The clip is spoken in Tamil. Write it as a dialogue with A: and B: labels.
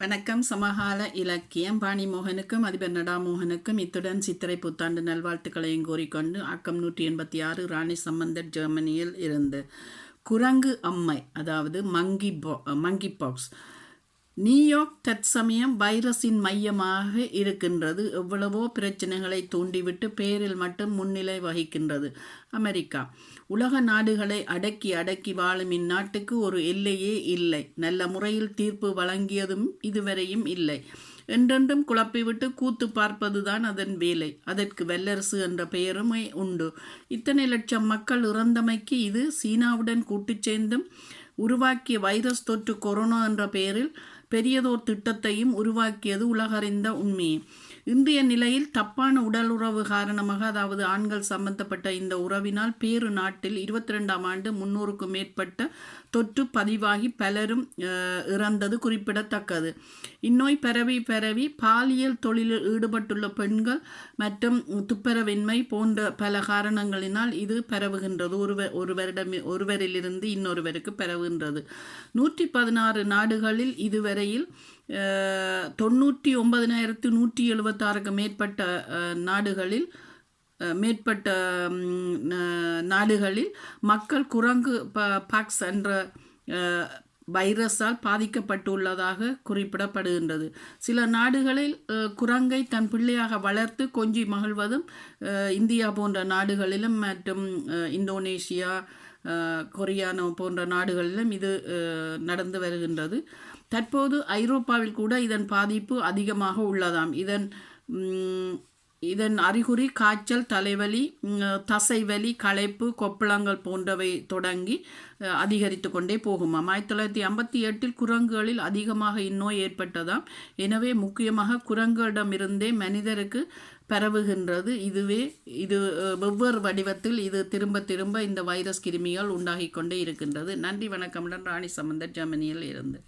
A: வணக்கம். சமகால இலக்கியம். பாணி மோகனுக்கும் அதிபர் நடாமோகனுக்கும் இத்துடன் சித்திரை புத்தாண்டு நல்வாழ்த்துக்களையும் கூறிக்கொண்டு ஆக்கம் நூற்றி எண்பத்தி ஆறு ராணி சம்பந்தர் ஜெர்மனியில் இருந்து. குரங்கு அம்மை அதாவது மங்கி பா மங்கி பாக்ஸ். நியூயார்க் தற்சமயம் வைரஸின் மையமாக இருக்கின்றது. எவ்வளவோ பிரச்சனைகளை தூண்டிவிட்டு பேரில் மட்டும் முன்னிலை வகிக்கின்றது. அமெரிக்கா. உலக நாடுகளை அடக்கி அடக்கி வாழும் இந்நாட்டுக்கு ஒரு எல்லையே இல்லை. நல்ல முறையில் தீர்ப்பு வழங்கியதும் இதுவரையும் இல்லை. என்றென்றும் குழப்பிவிட்டு கூத்து பார்ப்பதுதான் அதன் வேலை. அதற்கு வல்லரசு என்ற பெயருமே உண்டு. இத்தனை லட்சம் மக்கள் இறந்தமைக்கு இது சீனாவுடன் கூட்டுச் சேர்ந்தும் உருவாக்கிய வைரஸ் தொற்று கொரோனா என்ற பெயரில் பெரியதோர் திட்டத்தையும் உருவாக்கியது உலகறிந்த உண்மையே. இன்றைய நிலையில் தப்பான உடல் உறவு காரணமாக அதாவது ஆண்கள் சம்பந்தப்பட்ட இந்த உறவினால் பேரு நாட்டில் இருபத்தி ரெண்டாம் ஆண்டு முன்னூறுக்கும் மேற்பட்ட தொற்று பதிவாகி பலரும் இறந்தது குறிப்பிடத்தக்கது. இந்நோய் பரவி பரவி பாலியல் தொழிலில் ஈடுபட்டுள்ள பெண்கள் மற்றும் துப்புரவின்மை போன்ற பல காரணங்களினால் இது பரவுகின்றது. ஒருவர் ஒருவரிடம் ஒருவரிலிருந்து இன்னொருவருக்கு பரவுகின்றது. நூற்றி பதினாறு நாடுகளில் இதுவரையில் தொண்ணூற்றி ஒன்பதினாயிரத்து நூற்றி எழுபத்தாறுக்கு மேற்பட்ட நாடுகளில் மேற்பட்ட நாடுகளில் மக்கள் குரங்கு ப- பாக்ஸ் என்ற வைரஸால் பாதிக்கப்பட்டுள்ளதாக குறிப்பிடப்படுகின்றது. சில நாடுகளில் குரங்கை தன் பிள்ளையாக வளர்த்து கொஞ்சி மகிழ்வதும் இந்தியா போன்ற நாடுகளிலும் மற்றும் இந்தோனேஷியா கொரியானோ போன்ற நாடுகளிலும் இது நடந்து வருகின்றது. தற்போது ஐரோப்பாவில் கூட இதன் பாதிப்பு அதிகமாக உள்ளதாம். இதன் இதன் அறிகுறி காய்ச்சல் தலைவலி தசைவலி களைப்பு கொப்பளங்கள் போன்றவை தொடங்கி அதிகரித்து கொண்டே போகுமாம். ஆயிரத்தி தொள்ளாயிரத்தி ஐம்பத்தி எட்டில் குரங்குகளில் அதிகமாக இந்நோய் ஏற்பட்டதாம். எனவே முக்கியமாக குரங்குகளிடமிருந்தே மனிதருக்கு பரவுகின்றது. இதுவே இது வெவ்வேறு வடிவத்தில் இது திரும்ப திரும்ப இந்த வைரஸ் கிருமிகள் உண்டாகிக் கொண்டே இருக்கின்றது. நன்றி வணக்கமுடன் ராணி சம்பந்தர் ஜெர்மனியில் இருந்து.